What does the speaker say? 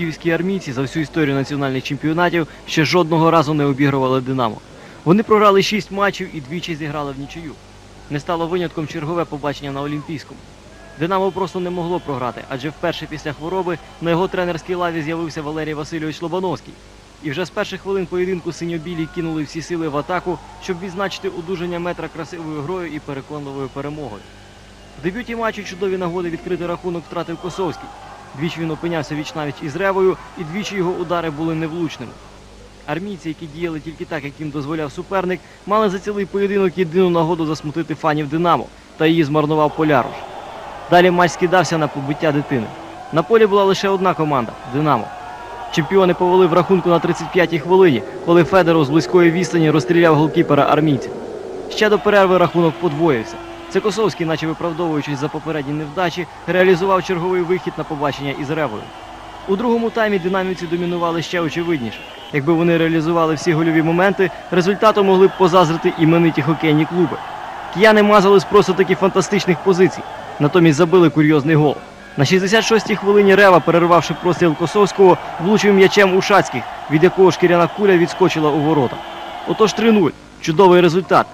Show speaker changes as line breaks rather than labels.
київські армійці за всю історію національних чемпіонатів ще жодного разу не обігрували Динамо. Вони програли 6 матчів і двічі зіграли в нічию. Не стало винятком чергове побачення на Олімпійському. Динамо просто не могло програти, адже вперше після хвороби на його тренерській лаві з'явився Валерій Васильович Лобановський. І вже з перших хвилин поєдинку синьо-білі кинули всі сили в атаку, щоб відзначити одужання метра красивою грою і переконливою перемогою. В дебюті матчу чудові нагоди відкрити рахунок втратив Косовський. Двічі він опинявся віч-навіч із Ревою, і двічі його удари були невлучними. Армійці, які діяли тільки так, як їм дозволяв суперник, мали за цілий поєдинок єдину нагоду засмутити фанів Динамо, та її змарнував Поляруш. Далі матч скидався на побиття дитини. На полі була лише одна команда Динамо. Чемпіони повели в рахунку на 35-й хвилині, коли Федоров з близької відстані розстріляв голкіпера армійців. Ще до перерви рахунок подвоївся. Це Косовський, наче виправдовуючись за попередні невдачі, реалізував черговий вихід на побачення із Ревою. У другому таймі динамівці домінували ще очевидніше. Якби вони реалізували всі гольові моменти, результату могли б позазрити імениті хокейні клуби. Кияни мазали з просто таки фантастичних позицій, натомість забили курйозний гол. На 66-й хвилині Рева, перервавши простріл Косовського, влучив м'ячем у Шацьких, від якого шкіряна куля відскочила у ворота. Отож 3-0. Чудовий результат.